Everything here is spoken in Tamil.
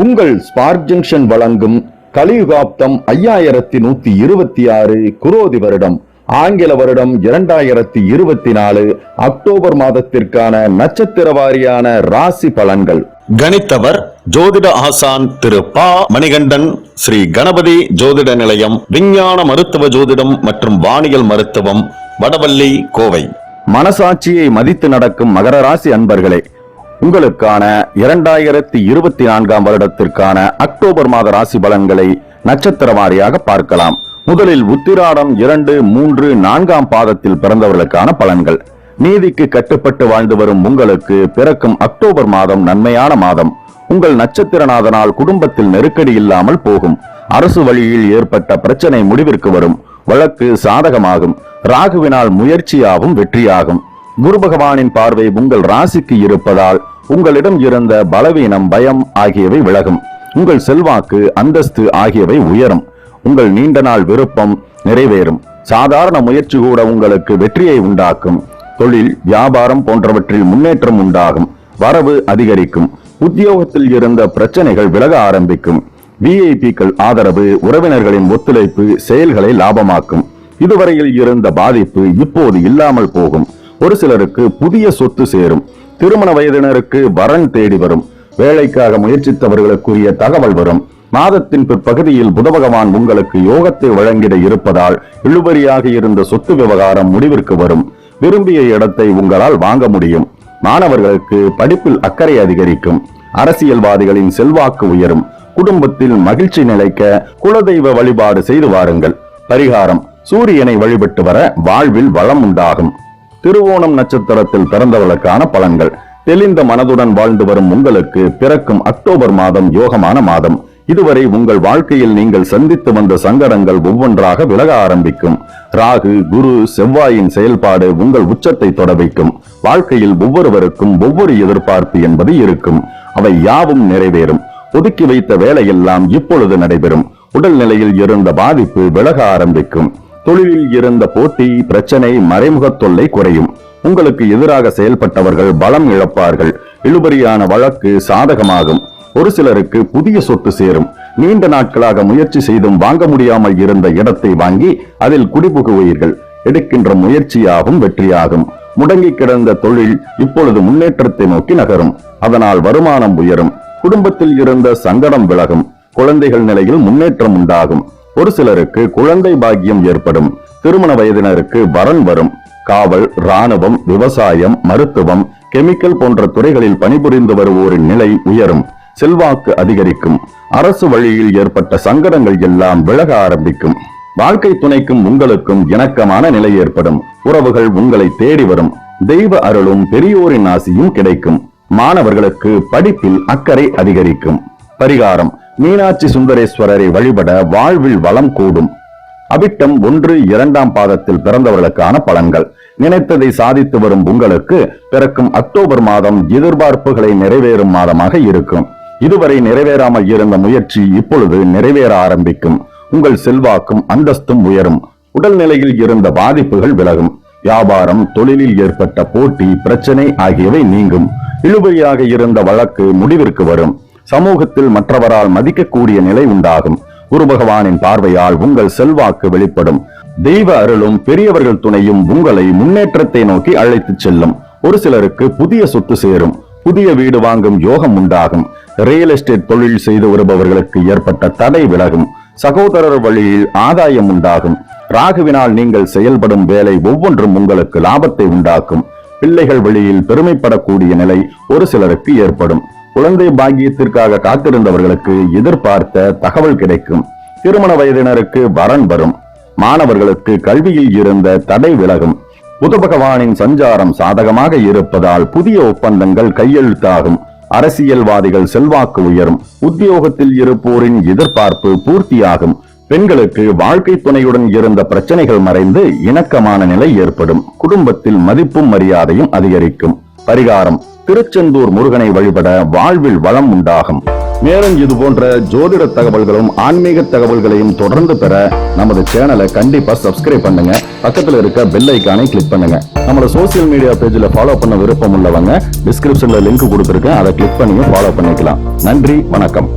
உங்கள் ஸ்பார்க் ஜங்ஷன் வழங்கும் கலியுகாப்தம் ஐயாயிரத்தி நூத்தி இருபத்தி ஆறு குரோதி வருடம் ஆங்கில வருடம் இரண்டாயிரத்தி இருபத்தி நாலு அக்டோபர் மாதத்திற்கான நட்சத்திர வாரியான ராசி பலன்கள். கணித்தவர் ஜோதிட ஆசான் திரு பா. மணிகண்டன் ஸ்ரீ கணபதி ஜோதிட நிலையம் விஞ்ஞான மருத்துவ ஜோதிடம் மற்றும் வானியல் மருத்துவம் வடவள்ளி கோவை. மனசாட்சியை மதித்து நடக்கும் மகர ராசி அன்பர்களே உங்களுக்கான இரண்டாயிரத்தி இருபத்தி நான்காம் வருடத்திற்கான அக்டோபர் மாத ராசி பலன்களை நட்சத்திர வாரியாக பார்க்கலாம். முதலில் உத்திராடம் இரண்டு மூன்று நான்காம் பாதத்தில் பிறந்தவர்களுக்கான பலன்கள். நீதிக்கு கட்டுப்பட்டு வாழ்ந்து வரும் உங்களுக்கு பிறக்கும் அக்டோபர் மாதம் நன்மையான மாதம். உங்கள் நட்சத்திரநாதனால் குடும்பத்தில் நெருக்கடி இல்லாமல் போகும். அரசு வழியில் ஏற்பட்ட பிரச்சனை முடிவிற்கு வரும். வழக்கு சாதகமாகும். ராகுவினால் முயற்சியாகும் வெற்றியாகும். குரு பகவானின் பார்வை உங்கள் ராசிக்கு இருப்பதால் உங்களிடம் இருந்த பலவீனம் பயம் ஆகியவை விலகும். உங்கள் செல்வாக்கு அந்தஸ்து ஆகியவை உயரும். உங்கள் நீண்ட நாள் விருப்பம் நிறைவேறும். சாதாரண முயற்சி கூட உங்களுக்கு வெற்றியை உண்டாக்கும். தொழில் வியாபாரம் போன்றவற்றில் முன்னேற்றம் உண்டாகும். வரவு அதிகரிக்கும். உத்தியோகத்தில் இருந்த பிரச்சனைகள் விலக ஆரம்பிக்கும். விஐபிக்கள் ஆதரவு உறவினர்களின் ஒத்துழைப்பு செயல்களை லாபமாக்கும். இதுவரையில் இருந்த பாதிப்பு இப்போது இல்லாமல் போகும். ஒரு சிலருக்கு புதிய சொத்து சேரும். திருமண வயதினருக்கு வரன் தேடி வரும். வேலைக்காக முயற்சித்தவர்களுக்குரிய தகவல் வரும். மாதத்தின் பிற்பகுதியில் புத பகவான் உங்களுக்கு யோகத்தை வழங்கிட இருப்பதால் இழுபறியாக இருந்த சொத்து விவகாரம் முடிவிற்கு வரும். விரும்பிய இடத்தை உங்களால் வாங்க முடியும். மாணவர்களுக்கு படிப்பில் அக்கறை அதிகரிக்கும். அரசியல்வாதிகளின் செல்வாக்கு உயரும். குடும்பத்தில் மகிழ்ச்சி நிலைக்க குலதெய்வ வழிபாடு செய்து வாருங்கள். பரிகாரம் சூரியனை வழிபட்டு வர வாழ்வில் வளம் உண்டாகும். திருவோணம் நட்சத்திரத்தில் பிறந்தவர்களுக்கான பலன்கள். தெளிந்த மனதுடன் வாழ்ந்து வரும் உங்களுக்கு பிறக்கும் அக்டோபர் மாதம் யோகமான மாதம். இதுவரை உங்கள் வாழ்க்கையில் நீங்கள் சந்தித்து வந்த சங்கடங்கள் ஒவ்வொன்றாக விலக ஆரம்பிக்கும். ராகு குரு செவ்வாயின் செயல்பாடு உங்கள் உச்சத்தை தொட வைக்கும். வாழ்க்கையில் ஒவ்வொருவருக்கும் ஒவ்வொரு எதிர்பார்ப்பு என்பது இருக்கும். அவை யாவும் நிறைவேறும். ஒதுக்கி வைத்த வேலையெல்லாம் இப்பொழுது நடைபெறும். உடல்நிலையில் இருந்த பாதிப்பு விலக ஆரம்பிக்கும். தொழிலில் இருந்த போட்டி பிரச்சனை மறைமுக தொல்லை குறையும். உங்களுக்கு எதிராக செயல்பட்டவர்கள் பலம் இழப்பார்கள். இழுபறியான வழக்கு சாதகமாகும். ஒரு சிலருக்கு புதிய சொத்து சேரும். நீண்ட நாட்களாக முயற்சி செய்தும் வாங்க முடியாமல் இருந்த இடத்தை வாங்கி அதில் குடிபுகுவீர்கள். எடுக்கின்ற முயற்சியாகும் வெற்றியாகும். முடங்கி கிடந்த தொழில் இப்பொழுது முன்னேற்றத்தை நோக்கி நகரும். அதனால் வருமானம் உயரும். குடும்பத்தில் இருந்த சங்கடம் விலகும். குழந்தைகள் நிலையில் முன்னேற்றம் உண்டாகும். ஒரு சிலருக்கு குழந்தை பாக்கியம் ஏற்படும் திருமண வயதினருக்கு வரன் வரும் காவல் ராணுவம் விவசாயம் மருத்துவம் கெமிக்கல் போன்ற துறைகளில் பணிபுரிந்து வருவோரின் நிலை உயரும் செல்வாக்கு அதிகரிக்கும் அரசு வழியில் ஏற்பட்ட சங்கடங்கள் எல்லாம் விலக ஆரம்பிக்கும். வாழ்க்கை துணைக்கும் உங்களுக்கும் இணக்கமான நிலை ஏற்படும் உறவுகள் உங்களை தேடி வரும் தெய்வ அருளும் பெரியோரின் ஆசியும் கிடைக்கும் மாணவர்களுக்கு படிப்பில் அக்கறை அதிகரிக்கும். பரிகாரம் மீனாட்சி சுந்தரேஸ்வரரை வழிபட வாழ்வில் வளம் கூடும். அபிட்டம் ஒன்று இரண்டாம் பாதத்தில் பிறந்தவர்களுக்கான பலன்கள். நினைத்ததை சாதித்து வரும் உங்களுக்கு பிறக்கும் அக்டோபர் மாதம் எதிர்பார்ப்புகளை நிறைவேறும் மாதமாக இருக்கும். இதுவரை நிறைவேறாமல் இருந்த முயற்சி இப்பொழுது நிறைவேற ஆரம்பிக்கும். உங்கள் செல்வாக்கும் அந்தஸ்தும் உயரும். உடல்நிலையில் இருந்த பாதிப்புகள் விலகும். வியாபாரம் தொழிலில் ஏற்பட்ட போட்டி பிரச்சனை ஆகியவை நீங்கும். இழுபறியாக இருந்த வழக்கு முடிவிற்கு வரும். சமூகத்தில் மற்றவரால் மதிக்கக்கூடிய நிலை உண்டாகும். குரு பகவானின் பார்வையால் உங்கள் செல்வாக்கு வெளிப்படும். தெய்வ அருளும் பெரியவர்கள் துணையும் உங்களை முன்னேற்றத்தை நோக்கி அழைத்துச் செல்லும். ஒரு சிலருக்கு புதிய சொத்து சேரும். புதிய வீடு வாங்கும் யோகம் உண்டாகும். ரியல் எஸ்டேட் தொழில் செய்து வருபவர்களுக்கு ஏற்பட்ட தடை விலகும். சகோதரர் வழியில் ஆதாயம் உண்டாகும். ராகுவினால் நீங்கள் செயல்படும் வேலை ஒவ்வொன்றும் உங்களுக்கு லாபத்தை உண்டாக்கும். பிள்ளைகள் வழியில் பெருமைப்படக்கூடிய நிலை ஒரு சிலருக்கு ஏற்படும். குழந்தை பாக்கியத்திற்காக காத்திருந்தவர்களுக்கு எதிர்பார்த்த தகவல் கிடைக்கும். திருமண வயதினருக்கு வரன் வரும். மாணவர்களுக்கு கல்வியில் இருந்த தடை விலகும். புத பகவானின் சஞ்சாரம் சாதகமாக இருப்பதால் புதிய ஒப்பந்தங்கள் கையெழுத்தாகும். அரசியல்வாதிகள் செல்வாக்கு உயரும். உத்தியோகத்தில் இருப்போரின் எதிர்பார்ப்பு பூர்த்தியாகும். பெண்களுக்கு வாழ்க்கை துணையுடன் இருந்த பிரச்சனைகள் மறைந்து இணக்கமான நிலை ஏற்படும். குடும்பத்தில் மதிப்பும் மரியாதையும் அதிகரிக்கும். பரிகாரம். திருச்செந்தூர் முருகனை வழிபட வாழ்வில் வளம் உண்டாகும். மேலும் இது போன்ற ஜோதிட தகவல்களும் ஆன்மீக தகவல்களையும் தொடர்ந்து பெற நமது சேனலை கண்டிப்பா சப்ஸ்கிரைப் பண்ணுங்க. பக்கத்துல இருக்க பெல் ஐக்கானை கிளிக் பண்ணுங்க. நம்மளோட சோசியல் மீடியா பேஜ்ல ஃபாலோ பண்ண விருப்பம் உள்ளவங்க டிஸ்கிரிப்ஷன்ல லிங்க் கொடுத்துருக்கேன். அதை கிளிக் பண்ணி ஃபாலோ பண்ணிக்கலாம். நன்றி வணக்கம்.